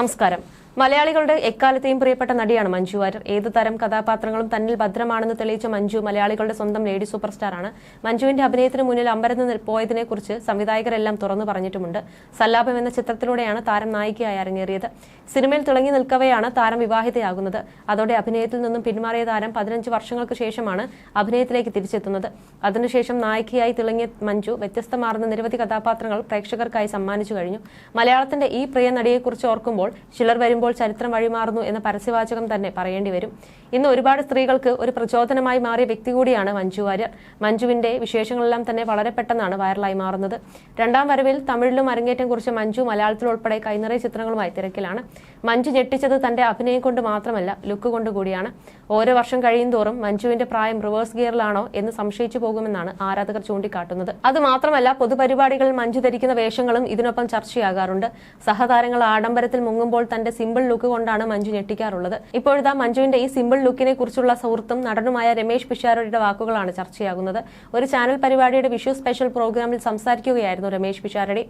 നമസ്കാരം. മലയാളികളുടെ എക്കാലത്തെയും പ്രിയപ്പെട്ട നടിയാണ് മഞ്ജു വാര്യർ. ഏത് തരം കഥാപാത്രങ്ങളും തന്നിൽ ഭദ്രമാണെന്ന് തെളിയിച്ച മഞ്ജു മലയാളികളുടെ സ്വന്തം ലേഡി സൂപ്പർ സ്റ്റാറാണ് മഞ്ജുവിന്റെ അഭിനയത്തിന് മുന്നിൽ അമ്പരന്ന് പോയതിനെക്കുറിച്ച് സംവിധായകരെല്ലാം തുറന്നു പറഞ്ഞിട്ടുമുണ്ട്. സല്ലാപം എന്ന ചിത്രത്തിലൂടെയാണ് താരം നായികയായി അരങ്ങേറിയത്. സിനിമയിൽ തിളങ്ങി നിൽക്കവെയാണ് താരം വിവാഹിതയാകുന്നത്. അതോടെ അഭിനയത്തിൽ നിന്നും പിന്മാറിയ താരം പതിനഞ്ച് വർഷങ്ങൾക്ക് ശേഷമാണ് അഭിനയത്തിലേക്ക് തിരിച്ചെത്തുന്നത്. അതിനുശേഷം നായികയായി തിളങ്ങിയ മഞ്ജു വ്യത്യസ്തമാർന്ന നിരവധി കഥാപാത്രങ്ങൾ പ്രേക്ഷകർക്കായി സമ്മാനിച്ചു കഴിഞ്ഞു. മലയാളത്തിന്റെ ഈ പ്രിയ നടിയെക്കുറിച്ച് ഓർക്കുമ്പോൾ ചിലർ വരുമ്പോൾ ചരിത്രം വഴിമാറുന്നു എന്ന പരസ്യവാചകം തന്നെ പറയേണ്ടി വരും. ഇന്ന് ഒരുപാട് സ്ത്രീകൾക്ക് ഒരു പ്രചോദനമായി മാറിയ വ്യക്തി കൂടിയാണ് മഞ്ജു വാര്യർ. മഞ്ജുവിന്റെ വിശേഷങ്ങളെല്ലാം തന്നെ വളരെ പെട്ടെന്നാണ് വൈറലായി മാറുന്നത്. രണ്ടാം വരവിൽ തമിഴിലും അരങ്ങേറ്റം കുറിച്ച് മഞ്ജു മലയാളത്തിൽ ഉൾപ്പെടെ കൈനിറയ ചിത്രങ്ങളുമായി തിരക്കിലാണ്. മഞ്ജു ഞെട്ടിച്ചത് തന്റെ അഭിനയം കൊണ്ട് മാത്രമല്ല ലുക്ക് കൊണ്ട് കൂടിയാണ്. ഓരോ വർഷം കഴിയും തോറും മഞ്ജുവിന്റെ പ്രായം റിവേഴ്സ് ഗിയറിലാണോ എന്ന് സംശയിച്ചു പോകുമെന്നാണ് ആരാധകർ ചൂണ്ടിക്കാട്ടുന്നത്. അത് മാത്രമല്ല പൊതുപരിപാടികളിൽ മഞ്ജു ധരിക്കുന്ന വേഷങ്ങളും ഇതിനൊപ്പം ചർച്ചയാകാറുണ്ട്. സഹതാരങ്ങൾ ആഡംബരത്തിൽ മുങ്ങുമ്പോൾ തന്റെ സിമ്പിൾ ലുക്ക് കൊണ്ടാണ് മഞ്ജു ഞെട്ടിക്കാറുള്ളത്. ഇപ്പോഴത്തെ മഞ്ജുവിന്റെ ഈ സിമ്പിൾ ലുക്കിനെ കുറിച്ചുള്ള സുഹൃത്തും നടനുമായ രമേശ് പിഷാരടിയുടെ വാക്കുകളാണ് ചർച്ചയാകുന്നത്. ഒരു ചാനൽ പരിപാടിയുടെ വിഷു സ്പെഷ്യൽ പ്രോഗ്രാമിൽ സംസാരിക്കുകയായിരുന്നു രമേശ് പിഷാരടി.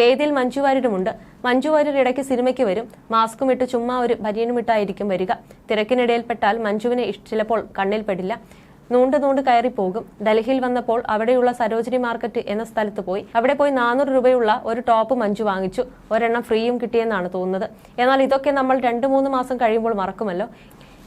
വേദിയിൽ മഞ്ജു വാര്യരുമുണ്ട്. മഞ്ജു വാര്യർ ഇടയ്ക്ക് സിനിമയ്ക്ക് വരും. മാസ്കും ഇട്ട് ചുമ്മാ ഒരു ഭര്യനുമിട്ടായിരിക്കും വരിക. തിരക്കിനിടയിൽപ്പെട്ടാൽ മഞ്ജുവിനെ ചിലപ്പോൾ കണ്ണിൽ പെടില്ല. നൂണ്ട് നൂണ്ട് കയറി പോകും. ഡൽഹിയിൽ വന്നപ്പോൾ അവിടെയുള്ള സരോജിനി മാർക്കറ്റ് എന്ന സ്ഥലത്ത് പോയി. അവിടെ പോയി നാനൂറ് രൂപയുള്ള ഒരു ടോപ്പ് മഞ്ജു വാങ്ങിച്ചു. ഒരെണ്ണം ഫ്രീയും കിട്ടിയെന്നാണ് തോന്നുന്നത്. എന്നാൽ ഇതൊക്കെ നമ്മൾ രണ്ട് മൂന്ന് മാസം കഴിയുമ്പോൾ മറക്കുമല്ലോ.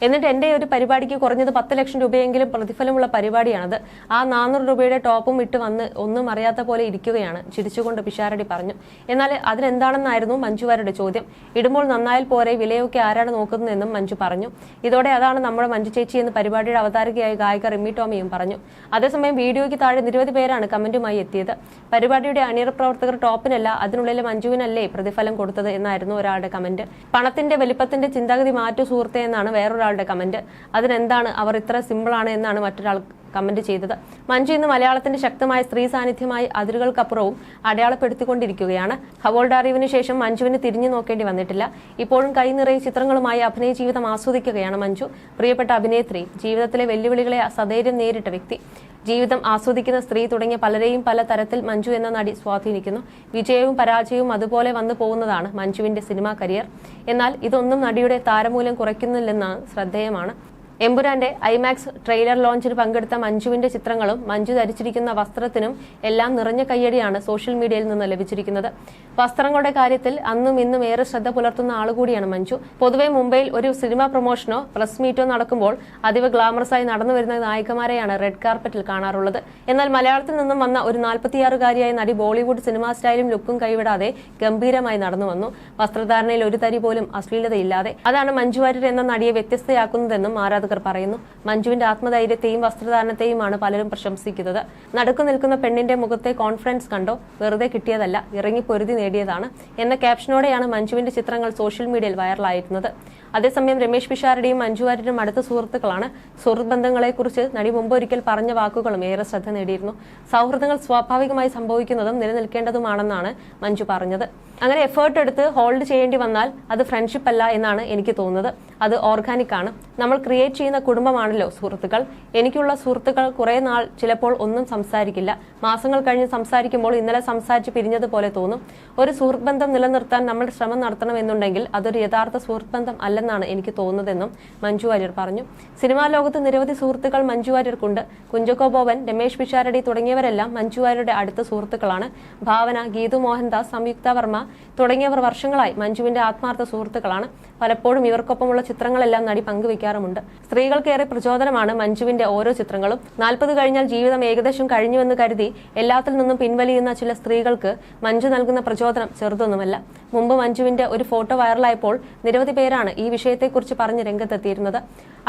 എന്നിട്ട് എന്റെ ഒരു പരിപാടിക്ക് കുറഞ്ഞത് പത്ത് ലക്ഷം രൂപയെങ്കിലും പ്രതിഫലമുള്ള പരിപാടിയാണത്. ആ നാനൂറ് രൂപയുടെ ടോപ്പും ഇട്ട് വന്ന് ഒന്നും അറിയാത്ത പോലെ ഇരിക്കുകയാണ് ചിരിച്ചുകൊണ്ട് പിഷാരടി പറഞ്ഞു. എന്നാൽ അതിനെന്താണെന്നായിരുന്നു മഞ്ജുവാരുടെ ചോദ്യം. ഇടുമ്പോൾ നന്നായാൽ പോരെ വിലയൊക്കെ ആരാണ് നോക്കുന്നതെന്നും മഞ്ജു പറഞ്ഞു. ഇതോടെ അതാണ് നമ്മുടെ മഞ്ജു ചേച്ചി എന്ന് പരിപാടിയുടെ അവതാരകയായ ഗായിക റിമി ടോമിയും പറഞ്ഞു. അതേസമയം വീഡിയോയ്ക്ക് താഴെ നിരവധി പേരാണ് കമന്റുമായി എത്തിയത്. പരിപാടിയുടെ അണിയറ പ്രവർത്തകർ ടോപ്പിനല്ല അതിനുള്ളിലെ മഞ്ജുവിനല്ലേ പ്രതിഫലം കൊടുത്തത് എന്നായിരുന്നു ഒരാളുടെ കമന്റ്. പണത്തിന്റെ വലിപ്പത്തിന്റെ ചിന്താഗതി മാറ്റു സുഹൃത്തെ എന്നാണ് വേറൊരാളുടെ കമന്റ്. അതിനെന്താണ്? അവർ ഇത്ര സിമ്പിളാണ് എന്നാണ് മറ്റൊരാൾ കമന്റ് ചെയ്തത്. മഞ്ജു ഇന്ന് മലയാളത്തിന്റെ ശക്തമായ സ്ത്രീ സാന്നിധ്യമായി അതിരുകൾക്കപ്പുറവും അടയാളപ്പെടുത്തിക്കൊണ്ടിരിക്കുകയാണ്. ഹവോൾഡാറിവിന് ശേഷം മഞ്ജുവിന് തിരിഞ്ഞു നോക്കേണ്ടി വന്നിട്ടില്ല. ഇപ്പോഴും കൈ നിറയെ ചിത്രങ്ങളുമായി അഭിനയ ജീവിതം ആസ്വദിക്കുകയാണ് മഞ്ജു. പ്രിയപ്പെട്ട അഭിനേത്രി ജീവിതത്തിലെ വെല്ലുവിളികളെ സധൈര്യം നേരിട്ട വ്യക്തി. ജീവിതം ആസ്വദിക്കുന്ന സ്ത്രീ തുടങ്ങിയ പലരെയും പല തരത്തിൽ മഞ്ജു എന്ന നടി സ്വാധീനിക്കുന്നു. വിജയവും പരാജയവും അതുപോലെ വന്നു പോകുന്നതാണ് മഞ്ജുവിന്റെ സിനിമാ കരിയർ. എന്നാൽ ഇതൊന്നും നടിയുടെ താരമൂല്യം കുറയ്ക്കുന്നില്ലെന്ന ശ്രദ്ധേയമാണ്. എമ്പുരാന്റെ ഐമാക്സ് ട്രെയിലർ ലോഞ്ചിൽ പങ്കെടുത്ത മഞ്ജുവിന്റെ ചിത്രങ്ങളും മഞ്ജു ധരിച്ചിരിക്കുന്ന വസ്ത്രത്തിനും എല്ലാം നിറഞ്ഞ കയ്യടിയാണ് സോഷ്യൽ മീഡിയയിൽ നിന്ന് ലഭിച്ചിരിക്കുന്നത്. വസ്ത്രങ്ങളുടെ കാര്യത്തിൽ അന്നും ഇന്നും ഏറെ ശ്രദ്ധ പുലർത്തുന്ന ആളുകൂടിയാണ് മഞ്ജു. പൊതുവെ മുംബൈയിൽ ഒരു സിനിമ പ്രൊമോഷനോ പ്രസ് മീറ്റോ നടക്കുമ്പോൾ അതീവ ഗ്ലാമറസായി നടന്നു വരുന്ന നായികമാരെയാണ് റെഡ് കാർപ്പറ്റിൽ കാണാറുള്ളത്. എന്നാൽ മലയാളത്തിൽ നിന്നും വന്ന ഒരു നാൽപ്പത്തിയാറുകാരിയായ നടി ബോളിവുഡ് സിനിമാ സ്റ്റൈലും ലുക്കും കൈവിടാതെ ഗംഭീരമായി നടന്നു വന്നു. വസ്ത്രധാരണയിൽ ഒരു തരി പോലും അശ്ലീലതയില്ലാതെ. അതാണ് മഞ്ജു വാര്യർ എന്ന നടിയെ വ്യത്യസ്തയാക്കുന്നതെന്നും ആരാധകർ പറയുന്നു മഞ്ജുവിന്റെ ആത്മധൈര്യത്തെയും വസ്ത്രധാരണത്തെയുമാണ് പലരും പ്രശംസിക്കുന്നത്. നടുക്കു നിൽക്കുന്ന പെണ്ണിന്റെ മുഖത്തെ കോൺഫിഡൻസ് കണ്ടോ? വെറുതെ കിട്ടിയതല്ല ഇറങ്ങി പൊരുതി നേടിയതാണ് എന്ന ക്യാപ്ഷനോടെയാണ് മഞ്ജുവിന്റെ ചിത്രങ്ങൾ സോഷ്യൽ മീഡിയയിൽ വൈറലായിരുന്നത്. അതേസമയം രമേശ് പിഷാരുടെയും മഞ്ജു അടുത്ത സുഹൃത്തുക്കളാണ്. സുഹൃത്ത് ബന്ധങ്ങളെക്കുറിച്ച് നടി മുമ്പൊരിക്കൽ പറഞ്ഞ വാക്കുകളും ഏറെ ശ്രദ്ധ നേടിയിരുന്നു. സൗഹൃദങ്ങൾ സ്വാഭാവികമായി സംഭവിക്കുന്നതും നിലനിൽക്കേണ്ടതുമാണെന്നാണ് മഞ്ജു പറഞ്ഞത്. അങ്ങനെ എഫേർട്ട് എടുത്ത് ഹോൾഡ് ചെയ്യേണ്ടി വന്നാൽ അത് ഫ്രണ്ട്ഷിപ്പ് അല്ല എന്നാണ് എനിക്ക് തോന്നുന്നത്. അത് ഓർഗാനിക് ആണ്. നമ്മൾ ക്രിയേറ്റ് ചെയ്യുന്ന കുടുംബമാണല്ലോ സുഹൃത്തുക്കൾ. എനിക്കുള്ള സുഹൃത്തുക്കൾ കുറെ നാൾ ചിലപ്പോൾ ഒന്നും സംസാരിക്കില്ല. മാസങ്ങൾ കഴിഞ്ഞ് സംസാരിക്കുമ്പോൾ ഇന്നലെ സംസാരിച്ച് പിരിഞ്ഞതുപോലെ തോന്നും. ഒരു സുഹൃത്ത് ബന്ധം നിലനിർത്താൻ നമ്മൾ ശ്രമം നടത്തണമെന്നുണ്ടെങ്കിൽ അതൊരു യഥാർത്ഥ സുഹൃത്ത് ബന്ധം അല്ലെന്നാണ് എനിക്ക് തോന്നുന്നതെന്നും മഞ്ജു വാര്യർ പറഞ്ഞു. സിനിമാ ലോകത്ത് നിരവധി സുഹൃത്തുക്കൾ മഞ്ജു വാര്യർക്കുണ്ട്. കുഞ്ചക്കോ ബോബൻ രമേശ് പിഷാരടി തുടങ്ങിയവരെല്ലാം മഞ്ജു വാര്യരുടെ അടുത്ത സുഹൃത്തുക്കളാണ്. ഭാവന ഗീതു മോഹൻദാസ് സംയുക്ത വർമ്മ തുടങ്ങിയവർ വർഷങ്ങളായി മഞ്ജുവിന്റെ ആത്മാർത്ഥ സുഹൃത്തുക്കളാണ്. പലപ്പോഴും ഇവർക്കൊപ്പമുള്ള ചിത്രങ്ങളെല്ലാം നടി പങ്കുവയ്ക്കാറുമുണ്ട്. സ്ത്രീകൾക്കേറെ പ്രചോദനമാണ് മഞ്ജുവിന്റെ ഓരോ ചിത്രങ്ങളും. നാൽപ്പത് കഴിഞ്ഞാൽ ജീവിതം ഏകദേശം കഴിഞ്ഞുവെന്ന് കരുതി എല്ലാത്തിൽ നിന്നും പിൻവലിയുന്ന ചില സ്ത്രീകൾക്ക് മഞ്ജു നൽകുന്ന പ്രചോദനം ചെറുതൊന്നുമല്ല. മുമ്പ് മഞ്ജുവിന്റെ ഒരു ഫോട്ടോ വൈറലായപ്പോൾ നിരവധി പേരാണ് ഈ വിഷയത്തെക്കുറിച്ച് പറഞ്ഞ് രംഗത്തെത്തിയിരുന്നത്.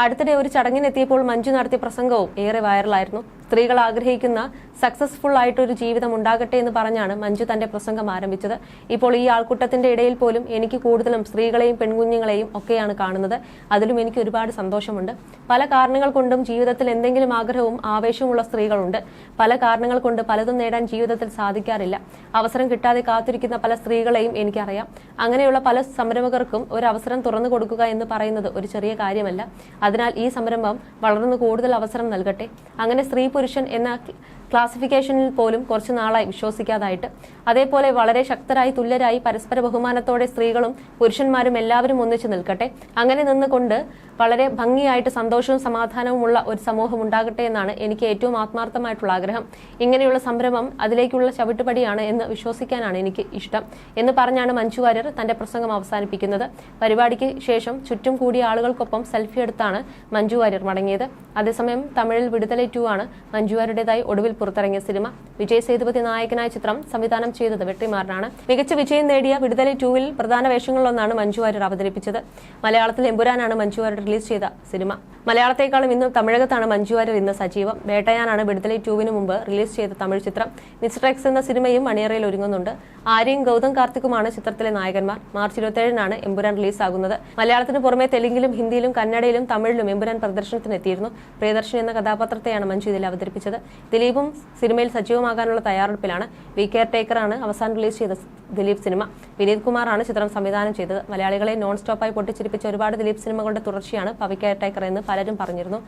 അടുത്തിടെ ഒരു ചടങ്ങിനെത്തിയപ്പോൾ മഞ്ജു നടത്തിയ പ്രസംഗവും ഏറെ വൈറലായിരുന്നു. സ്ത്രീകൾ ആഗ്രഹിക്കുന്ന സക്സസ്ഫുൾ ആയിട്ട് ഒരു ജീവിതം ഉണ്ടാകട്ടെ എന്ന് പറഞ്ഞാണ് മഞ്ജു തന്റെ പ്രസംഗം ആരംഭിച്ചത്. ഇപ്പോൾ ഈ ആൾക്കൂട്ടത്തിന്റെ ഇടയിൽ പോലും എനിക്ക് കൂടുതലും സ്ത്രീകളെയും പെൺകുഞ്ഞുങ്ങളെയും ഒക്കെയാണ് കാണുന്നത്. അതിലും എനിക്ക് ഒരുപാട് സന്തോഷമുണ്ട്. പല കാരണങ്ങൾ കൊണ്ടും ജീവിതത്തിൽ എന്തെങ്കിലും ആഗ്രഹവും ആവേശവുമുള്ള സ്ത്രീകളുണ്ട്. പല കാരണങ്ങൾ കൊണ്ട് പലതും നേടാൻ ജീവിതത്തിൽ സാധിക്കാറില്ല. അവസരം കിട്ടാതെ കാത്തിരിക്കുന്ന പല സ്ത്രീകളെയും എനിക്കറിയാം. അങ്ങനെയുള്ള പല സംരംഭകർക്കും ഒരു അവസരം തുറന്നു കൊടുക്കുക എന്ന് പറയുന്നത് ഒരു ചെറിയ കാര്യമല്ല. അതിനാൽ ഈ സംരംഭം വളർന്നു കൂടുതൽ അവസരം നൽകട്ടെ. അങ്ങനെ സ്ത്രീ പുരുഷൻ എന്ന ക്ലാസിഫിക്കേഷനിൽ പോലും കുറച്ചു നാളായി വിശ്വസിക്കാതായിട്ട്. അതേപോലെ വളരെ ശക്തരായി തുല്യരായി പരസ്പര ബഹുമാനത്തോടെ സ്ത്രീകളും പുരുഷന്മാരും എല്ലാവരും ഒന്നിച്ചു നിൽക്കട്ടെ. അങ്ങനെ നിന്നുകൊണ്ട് വളരെ ഭംഗിയായിട്ട് സന്തോഷവും സമാധാനവുമുള്ള ഒരു സമൂഹം ഉണ്ടാകട്ടെ എന്നാണ് എനിക്ക് ഏറ്റവും ആത്മാർത്ഥമായിട്ടുള്ള ആഗ്രഹം. ഇങ്ങനെയുള്ള സംരംഭം അതിലേക്കുള്ള ചവിട്ടുപടിയാണ് എന്ന് വിശ്വസിക്കാനാണ് എനിക്ക് ഇഷ്ടം എന്ന് പറഞ്ഞാണ് മഞ്ജു വാര്യർ തന്റെ പ്രസംഗം അവസാനിപ്പിക്കുന്നത്. പരിപാടിക്ക് ശേഷം ചുറ്റും കൂടിയ ആളുകൾക്കൊപ്പം സെൽഫി എടുത്താണ് മഞ്ജു വാര്യർ മടങ്ങിയത്. അതേസമയം തമിഴിൽ വിടുതലേറ്റുവാണ് മഞ്ജു വാര്യരുടേതായി ഒടുവിൽ പുറത്തിറങ്ങിയ സിനിമ വിജയ് സേതുപതി നായകനായ ചിത്രം സംവിധാനം ചെയ്തത് വെട്ടിമാറിനാണ്. മികച്ച വിജയം നേടിയ വിടുതലി ടൂവിൽ പ്രധാന വേഷങ്ങളിലൊന്നാണ് മഞ്ജു വാര്യർ അവതരിപ്പിച്ചത്. മലയാളത്തിൽ എമ്പുരാനാണ് മഞ്ജു വാര്യർ റിലീസ് ചെയ്ത സിനിമ. മലയാളത്തെക്കാളും ഇന്ന് തമിഴകത്താണ് മഞ്ജു വാര്യർ ഇന്ന് സജീവം. വേട്ടയാനാണ് വിടുതലി ടൂവിന് മുമ്പ് റിലീസ് ചെയ്ത തമിഴ് ചിത്രം. മിസ്റ്റർ എക്സ് എന്ന സിനിമയും മണിയറയിൽ ഒരുങ്ങുന്നുണ്ട്. ആര്യയും ഗൗതം കാർത്തിക്കുമാണ് ചിത്രത്തിലെ നായകന്മാർ. മാർച്ച് ഇരുപത്തിയേഴിനാണ് എമ്പുരാൻ റിലീസാകുന്നത്. മലയാളത്തിന് പുറമെ തെലുങ്കിലും ഹിന്ദിയിലും കന്നഡയിലും തമിഴിലും എമ്പുരാൻ പ്രദർശനത്തിനെത്തിയിരുന്നു. പ്രിയദർശൻ എന്ന കഥാപാത്രത്തെയാണ് മഞ്ജു ഇതിൽ അവതരിപ്പിച്ചത്. ദിലീപും സിനിമയിൽ സജീവമാകാനുള്ള തയ്യാറെടുപ്പിലാണ്. വി കെയർ ടേക്കറാണ് അവസാനം റിലീസ് ചെയ്ത ദിലീപ് സിനിമ. വിനീത് കുമാറാണ് ചിത്രം സംവിധാനം ചെയ്തത്. മലയാളികളെ നോൺ സ്റ്റോപ്പായി പൊട്ടിച്ചിരിപ്പിച്ച ഒരുപാട് ദിലീപ് സിനിമകളുടെ തുടർച്ചയാണ് പവി കെയർ ടേക്കർ എന്ന് പലരും പറഞ്ഞിരുന്നു.